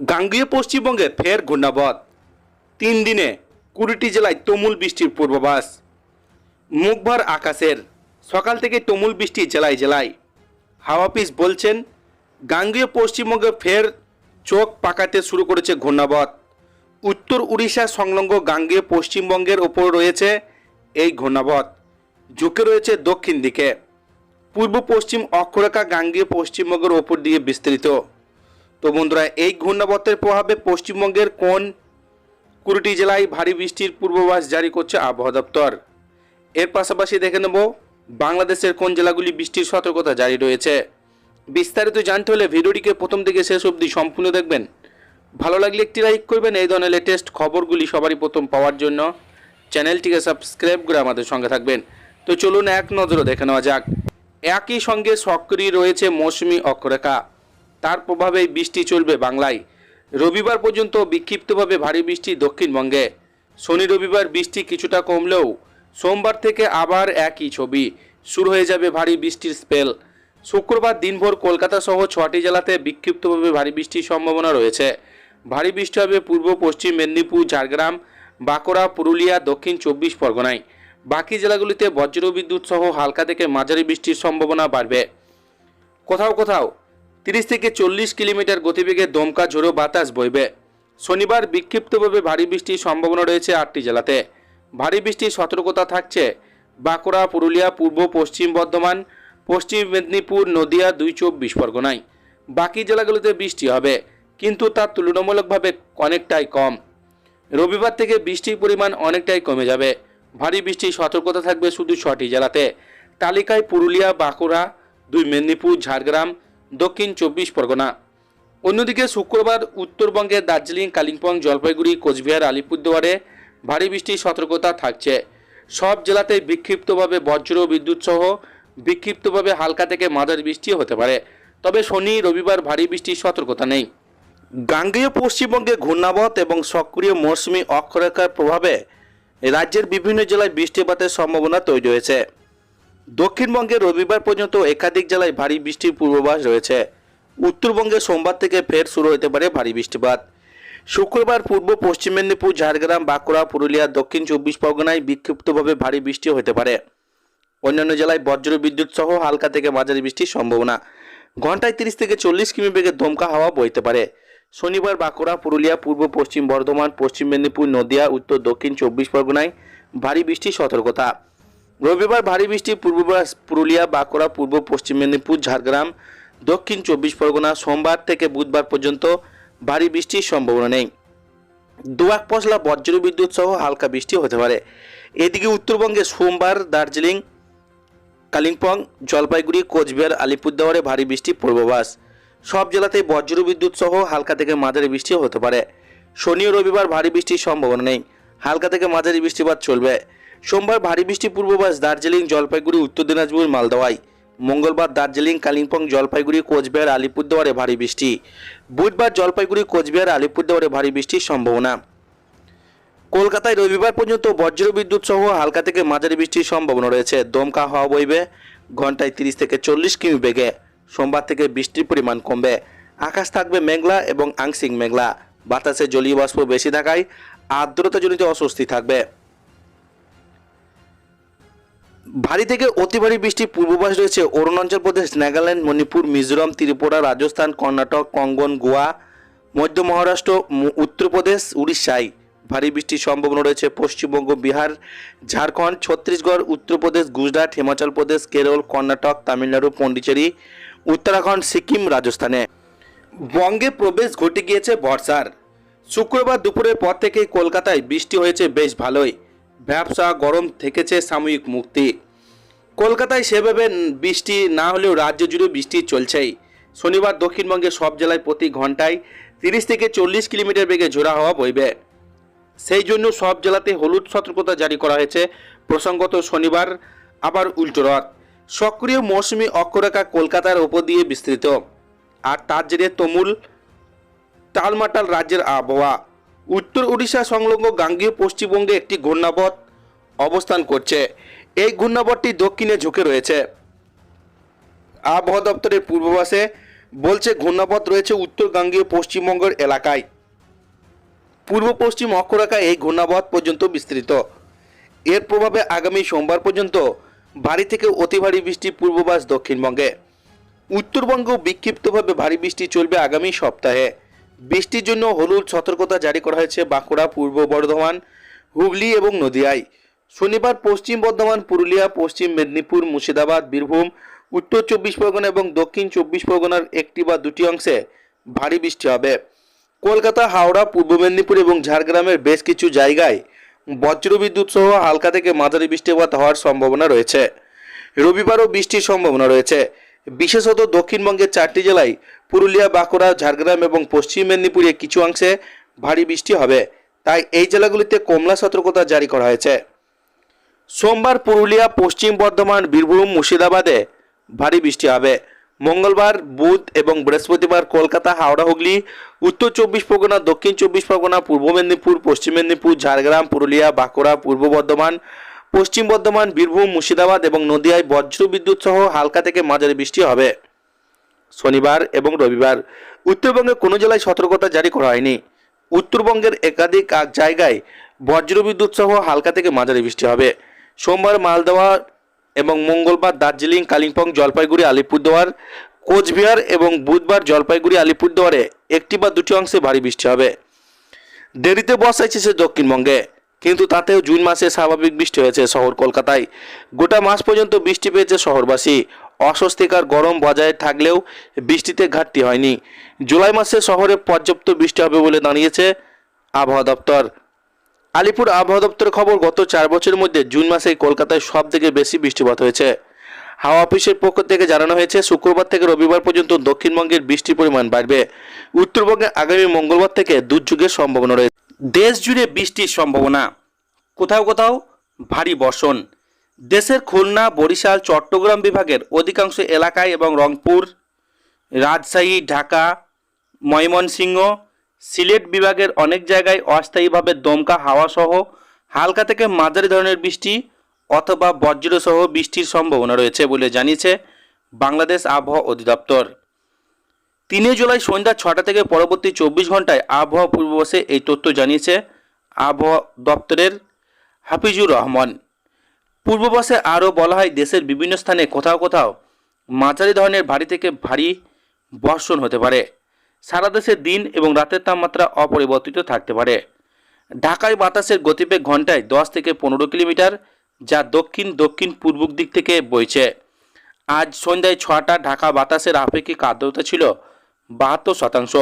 গাঙ্গীয় পশ্চিমবঙ্গে ফের ঘূর্ণাবধ তিন দিনে কুড়িটি জেলায় তুমুল বৃষ্টির পূর্বাভাস। মুখভর আকাশের, সকাল থেকে তুমুল বৃষ্টি জেলায় জেলায়। হাওয়াপিস বলছেন, গাঙ্গীয় পশ্চিমবঙ্গে ফের চোখ পাকাতে শুরু করেছে ঘূর্ণাবধ উত্তর উড়িষ্যা সংলগ্ন গাঙ্গীয় পশ্চিমবঙ্গের ওপর রয়েছে এই ঘূর্ণাবধ ঝুঁকে রয়েছে দক্ষিণ দিকে। পূর্ব পশ্চিম অক্ষরেখা গাঙ্গীয় পশ্চিমবঙ্গের ওপর দিয়ে বিস্তৃত। তো বন্ধুরা, এই ঘূর্ণাবর্তের প্রভাবে পশ্চিমবঙ্গের কোন কুড়িটি জেলায় ভারী বৃষ্টির পূর্বাভাস জারি করছে আবহাওয়া দপ্তর? এর পাশাপাশি দেখে নেব, বাংলাদেশের কোন জেলাগুলি বৃষ্টির সতর্কতা জারি রয়েছে? বিস্তারিত জানতে হলে ভিডিওটিকে প্রথম থেকে শেষ অবধি সম্পূর্ণ দেখবেন। ভালো লাগলে একটি লাইক করবেন, এই ধরনের লেটেস্ট খবরগুলি সবারই প্রথম পাওয়ার জন্য। চ্যানেলটিকে সাবস্ক্রাইব করে আমাদের সঙ্গে থাকবেন। তো চলুন এক নজরে দেখে নেওয়া যাক। একই সঙ্গে সক্রিয় রয়েছে মৌসুমি অক্ষরেখা। তার প্রভাবেই বৃষ্টি চলবে বাংলায়। রবিবার পর্যন্ত বিক্ষিপ্তভাবে ভারী বৃষ্টি দক্ষিণবঙ্গে। শনি রবিবার বৃষ্টি কিছুটা কমলেও সোমবার থেকে আবার একই ছবি। শুরু হয়ে যাবে ভারী বৃষ্টির স্পেল। শুক্রবার দিনভর কলকাতা সহ ছটি জেলাতে বিক্ষিপ্তভাবে ভারী বৃষ্টির সম্ভাবনা রয়েছে। ভারী বৃষ্টি হবে পূর্ব, পশ্চিম মেদিনীপুর, ঝাড়গ্রাম, বাঁকুড়া, পুরুলিয়া, দক্ষিণ চব্বিশ পরগনায়। বাকি জেলাগুলিতে বজ্রবিদ্যুৎ সহ হালকা থেকে মাঝারি বৃষ্টির সম্ভাবনা বাড়বে। কোথাও কোথাও তিরিশ থেকে চল্লিশ কিলোমিটার গতিবেগে দমকা ঝোড়ো বাতাস বইবে। শনিবার বিক্ষিপ্তভাবে ভারী বৃষ্টির সম্ভাবনা রয়েছে আটটি জেলাতে। ভারী বৃষ্টির সতর্কতা থাকছে বাঁকুড়া, পুরুলিয়া, পূর্ব, পশ্চিম বর্ধমান, পশ্চিম মেদিনীপুর, নদিয়া দুই চব্বিশ পরগনায়। বাকি জেলাগুলোতে বৃষ্টি হবে, কিন্তু তা তুলনামূলকভাবে অনেকটাই কম। রবিবার থেকে বৃষ্টির পরিমাণ অনেকটাই কমে যাবে। ভারী বৃষ্টির সতর্কতা থাকবে শুধু ছটি জেলাতে। তালিকায় পুরুলিয়া, বাঁকুড়া, দুই মেদিনীপুর, ঝাড়গ্রাম দক্ষিণ চব্বিশ পরগনা। অন্যদিকে শুক্রবার উত্তরবঙ্গে দার্জিলিং, কালিম্পং, জলপাইগুড়ি, কোচবিহার, আলিপুরদুয়ারে ভারী বৃষ্টির সতর্কতা থাকছে। সব জেলাতেই বিক্ষিপ্তভাবে বজ্র বিদ্যুৎ সহ বিক্ষিপ্তভাবে হালকা থেকে মাঝারি বৃষ্টি হতে পারে। তবে শনি, রবিবার ভারী বৃষ্টির সতর্কতা নেই। গাঙ্গেয় পশ্চিমবঙ্গে ঘূর্ণাবত এবং সক্রিয় মৌসুমি অক্ষরেখার প্রভাবে রাজ্যের বিভিন্ন জেলায় বৃষ্টিপাতের সম্ভাবনা তৈরি হয়েছে। দক্ষিণবঙ্গে রবিবার পর্যন্ত একাধিক জেলায় ভারী বৃষ্টির পূর্বাভাস রয়েছে। উত্তরবঙ্গে সোমবার থেকে ফের শুরু হতে পারে ভারী বৃষ্টিপাত। শুক্রবার পূর্ব পশ্চিম মেদিনীপুর, ঝাড়গ্রাম, বাঁকুড়া, পুরুলিয়া, দক্ষিণ চব্বিশ পরগনায় বিক্ষিপ্তভাবে ভারী বৃষ্টি হতে পারে। অন্যান্য জেলায় বজ্র বিদ্যুৎ সহ হালকা থেকে মাঝারি বৃষ্টির সম্ভাবনা। ঘন্টায় তিরিশ থেকে চল্লিশ কিমি বেগে দমকা হাওয়া বইতে পারে। শনিবার বাঁকুড়া, পুরুলিয়া, পূর্ব পশ্চিম বর্ধমান, পশ্চিম মেদিনীপুর, নদিয়া, উত্তর দক্ষিণ চব্বিশ পরগনায় ভারী বৃষ্টির সতর্কতা। রবিবার ভারী বৃষ্টি পূর্বাভাস পুরুলিয়া, বাঁকুড়া, পূর্ব পশ্চিম মেদিনীপুর, ঝাড়গ্রাম, দক্ষিণ চব্বিশ পরগনা, সোমবার থেকে বুধবার পর্যন্ত ভারী বৃষ্টির সম্ভাবনা নেই। দুয়াক পশলা, বজ্র বিদ্যুৎ সহ হালকা বৃষ্টি হতে পারে। এদিকে উত্তরবঙ্গে সোমবার দার্জিলিং, কালিম্পং, জলপাইগুড়ি, কোচবিহার, আলিপুরদুয়ারে ভারী বৃষ্টি পূর্বাভাস। সব জেলাতেই বজ্র বিদ্যুৎ সহ হালকা থেকে মাঝারি বৃষ্টি হতে পারে। শনি ও রবিবার ভারী বৃষ্টির সম্ভাবনা নেই। হালকা থেকে মাঝারি বৃষ্টিপাত চলবে। সোমবার ভারী বৃষ্টি পূর্বাভাস দার্জিলিং, জলপাইগুড়ি, উত্তর দিনাজপুর মালদাওয়ায় মঙ্গলবার দার্জিলিং, কালিম্পং, জলপাইগুড়ি, কোচবিহার, আলিপুরদুয়ারে ভারী বৃষ্টি। বুধবার জলপাইগুড়ি, কোচবিহার, আলিপুরদুয়ারে ভারী বৃষ্টির সম্ভাবনা। কলকাতায় রবিবার পর্যন্ত বজ্র বিদ্যুৎ সহ হালকা থেকে মাঝারি বৃষ্টির সম্ভাবনা রয়েছে। দমকা হওয়া বইবে, ঘন্টায় তিরিশ থেকে চল্লিশ কিমি বেগে। সোমবার থেকে বৃষ্টির পরিমাণ কমবে। আকাশ থাকবে মেঘলা এবং আংশিক মেঘলা। বাতাসে জলীয় বাষ্প বেশি থাকায় আর্দ্রতাজনিত অস্বস্তি থাকবে। ভারী থেকে অতি ভারী বৃষ্টির পূর্বাভাস রয়েছে। অরুণাচল প্রদেশ, নাগাল্যান্ড, মণিপুর, মিজোরাম, ত্রিপুরা, রাজস্থান, কর্ণাটক, কঙ্গন, গোয়া, মধ্য মহারাষ্ট্র উত্তরপ্রদেশ উড়িষ্যায় ভারী বৃষ্টির সম্ভাবনা রয়েছে। পশ্চিমবঙ্গ, বিহার, ঝাড়খণ্ড, ছত্তিশগড় উত্তরপ্রদেশ গুজরাট, হিমাচল প্রদেশ, কেরল, কর্ণাটক, তামিলনাড়ু, পন্ডিচেরি, উত্তরাখণ্ড, সিকিম, রাজস্থানে। বঙ্গে প্রবেশ ঘটে গিয়েছে বর্ষার। শুক্রবার দুপুরের পর থেকে কলকাতায় বৃষ্টি হয়েছে বেশ ভালোই। ব্যবসা গরম থেকেছে সাময়িক মুক্তি। কলকাতায় সেভাবে বৃষ্টি না হলেও রাজ্য জুড়ে বৃষ্টি চলছেই। শনিবার দক্ষিণবঙ্গের সব জেলায় প্রতি ঘন্টায় তিরিশ থেকে চল্লিশ কিলোমিটার বেগে ঝোড়া হওয়া বইবে। সেই জন্য সব জেলাতে হলুদ সতর্কতা জারি করা হয়েছে। প্রসঙ্গত শনিবার আবার উল্টো রথ। সক্রিয় মৌসুমি অক্ষরেখা কলকাতার ওপর দিয়ে বিস্তৃত। আর তার জেরে তমুল টালমাটাল রাজ্যের আবহাওয়া। উত্তর উড়িষ্যা সংলগ্ন গাঙ্গীয় পশ্চিমবঙ্গে একটি ঘূর্ণাবধ অবস্থান করছে। এই ঘূর্ণাবধটি দক্ষিণে ঝুঁকে রয়েছে। আবহাওয়া দপ্তরের পূর্বাভাসে বলছে ঘূর্ণাপথ রয়েছে উত্তর গাঙ্গীয় পশ্চিমবঙ্গের এলাকায়। পূর্ব পশ্চিম অক্ষরেখায় এই ঘূর্ণাবধ পর্যন্ত বিস্তৃত। এর প্রভাবে আগামী সোমবার পর্যন্ত ভারী থেকে অতি ভারী বৃষ্টির পূর্বাভাস দক্ষিণবঙ্গে। উত্তরবঙ্গেও বিক্ষিপ্তভাবে ভারী বৃষ্টি চলবে আগামী সপ্তাহে। বৃষ্টির জন্য হলুদ সতর্কতা জারি করা হয়েছে বাঁকুড়া, পূর্ব বর্ধমান, হুগলি এবং নদিয়ায়। শনিবার পশ্চিম বর্ধমান, পুরুলিয়া, পশ্চিম মেদিনীপুর, মুর্শিদাবাদ, বীরভূম, উত্তর চব্বিশ পরগনা এবং দক্ষিণ চব্বিশ পরগনার একটি বা দুটি অংশে ভারী বৃষ্টি হবে। কলকাতা, হাওড়া, পূর্ব মেদিনীপুর এবং ঝাড়গ্রামের বেশ কিছু জায়গায় বজ্রবিদ্যুৎ সহ হালকা থেকে মাঝারি বৃষ্টিপাত হওয়ার সম্ভাবনা রয়েছে। রবিবারও বৃষ্টির সম্ভাবনা রয়েছে। বিশেষত দক্ষিণবঙ্গের চারটি জেলায় পুরুলিয়া, বাঁকুড়া, ঝাড়গ্রাম এবং পশ্চিম মেদিনীপুরে কিছু অংশে ভারী বৃষ্টি হবে। তাই এই জেলাগুলিতে কমলা সতর্কতা জারি করা হয়েছে। সোমবার পুরুলিয়া, পশ্চিম বর্ধমান, বীরভূম, মুর্শিদাবাদে ভারী বৃষ্টি হবে। মঙ্গলবার, বুধ এবং বৃহস্পতিবার কলকাতা, হাওড়া, হুগলি, উত্তর চব্বিশ পরগনা, দক্ষিণ চব্বিশ পরগনা, পূর্ব মেদিনীপুর, পশ্চিম মেদিনীপুর, ঝাড়গ্রাম, পুরুলিয়া, বাঁকুড়া, পূর্ব বর্ধমান পশ্চিম বর্ধমান, বীরভূম, মুর্শিদাবাদ এবং নদিয়ায় বজ্র বিদ্যুৎ সহ হালকা থেকে মাঝারি বৃষ্টি হবে। শনিবার এবং রবিবার উত্তরবঙ্গে কোনো জেলায় সতর্কতা জারি করা হয়নি। উত্তরবঙ্গের একাধিক জায়গায় বজ্রবিদ্যুৎ সহ হালকা থেকে মাঝারি বৃষ্টি হবে। সোমবার মালদহ এবং মঙ্গলবার দার্জিলিং, কালিম্পং, জলপাইগুড়ি, আলিপুরদুয়ার, কোচবিহার এবং বুধবার জলপাইগুড়ি, আলিপুরদুয়ারে একটি বা দুটি অংশে ভারী বৃষ্টি হবে। দেরিতে বর্ষা এসেছে দক্ষিণবঙ্গে। কিন্তু তাতেও জুন মাসে স্বাভাবিক বৃষ্টি হয়েছে শহর কলকাতায়। গোটা মাস পর্যন্ত বৃষ্টি পেয়েছে শহরবাসী। অস্বস্তিকর গরম বজায় থাকলেও বৃষ্টিতে ঘাটতি হয়নি। জুলাই মাসে শহরে পর্যাপ্ত বৃষ্টি হবে বলে দাঁড়িয়েছে আবহাওয়া দপ্তর। আলিপুর আবহাওয়া দপ্তরের খবর, গত চার বছরের মধ্যে জুন মাসে কলকাতায় সব থেকে বেশি বৃষ্টিপাত হয়েছে। হাওয়া অফিসের পক্ষ থেকে জানানো হয়েছে, শুক্রবার থেকে রবিবার পর্যন্ত দক্ষিণবঙ্গের বৃষ্টির পরিমাণ বাড়বে। উত্তরবঙ্গে আগামী মঙ্গলবার থেকে দুর্যোগের সম্ভাবনা রয়েছে। দেশ জুড়ে বৃষ্টির সম্ভাবনা। কোথাও কোথাও ভারী বর্ষণ। দেশের খুলনা, বরিশাল, চট্টগ্রাম বিভাগের অধিকাংশ এলাকায় এবং রংপুর, রাজশাহী, ঢাকা, ময়মনসিংহ, সিলেট বিভাগের অনেক জায়গায় অস্থায়ীভাবে দমকা হাওয়া সহ হালকা থেকে মাঝারি ধরনের বৃষ্টি অথবা বজ্রসহ বৃষ্টির সম্ভাবনা রয়েছে বলে জানিয়েছে বাংলাদেশ আবহাওয়া অধিদপ্তর। তিনই জুলাই সন্ধ্যা ছটা থেকে পরবর্তী চব্বিশ ঘন্টায় আবহাওয়া পূর্বাভাসে এই তথ্য জানিয়েছে আবহাওয়া দপ্তরের হাফিজুর রহমান। পূর্বাভাসে আরও বলা হয়, দেশের বিভিন্ন স্থানে কোথাও কোথাও মাঝারি ধরনের ভারী থেকে ভারী বর্ষণ হতে পারে। সারা দেশে দিন এবং রাতের তাপমাত্রা অপরিবর্তিত থাকতে পারে। ঢাকায় বাতাসের গতিবেগ ঘন্টায় দশ থেকে পনেরো কিলোমিটার, যা দক্ষিণ দক্ষিণ পূর্ব দিক থেকে বইছে। আজ সন্ধ্যায় ছটা ঢাকা বাতাসের আপেক্ষিক আর্দ্রতা ছিল বাহাত্তর শতাংশ।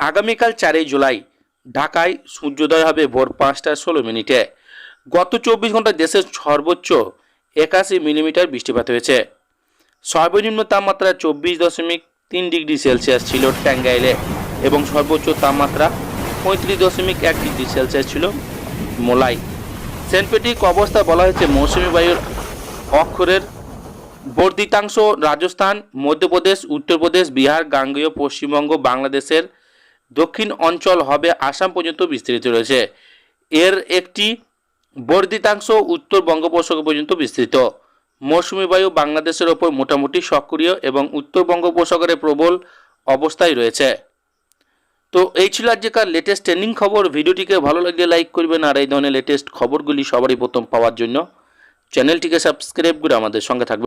আগামীকাল চারই জুলাই, ঢাকায় সূর্যোদয় হবে ভোর পাঁচটা ষোলো মিনিটে। গত চব্বিশ ঘন্টায় দেশের সর্বোচ্চ একাশি মিলিমিটার বৃষ্টিপাত হয়েছে। সর্বনিম্ন তাপমাত্রা চব্বিশ দশমিক তিন ডিগ্রি সেলসিয়াস ছিল টাঙ্গাইলে এবং সর্বোচ্চ তাপমাত্রা পঁয়ত্রিশ দশমিক এক ডিগ্রি সেলসিয়াস ছিল মোলাই। সেন্টপেটিক অবস্থা বলা হয়েছে মৌসুমী বায়ুর অক্ষরের বর্ধিতাংশ রাজস্থান, মধ্যপ্রদেশ, উত্তরপ্রদেশ, বিহার, গাঙ্গেয়, পশ্চিমবঙ্গ, বাংলাদেশের দক্ষিণ অঞ্চল হবে আসাম পর্যন্ত বিস্তৃত রয়েছে। এর একটি বর্ধিতাংশ উত্তর বঙ্গোপসাগর পর্যন্ত বিস্তৃত। মৌসুমী বায়ু বাংলাদেশের ওপর মোটামুটি সক্রিয় এবং উত্তর বঙ্গোপসাগরে প্রবল অবস্থায় রয়েছে। তো এই ছিল আজকের লেটেস্ট ট্রেন্ডিং খবর। ভিডিওটিকে ভালো লাগলে লাইক করবেন আর এই ধরনের লেটেস্ট খবরগুলি সবারই প্রথম পাওয়ার জন্য। চ্যানেলটিকে সাবস্ক্রাইব করে আমাদের সঙ্গে থাকবেন।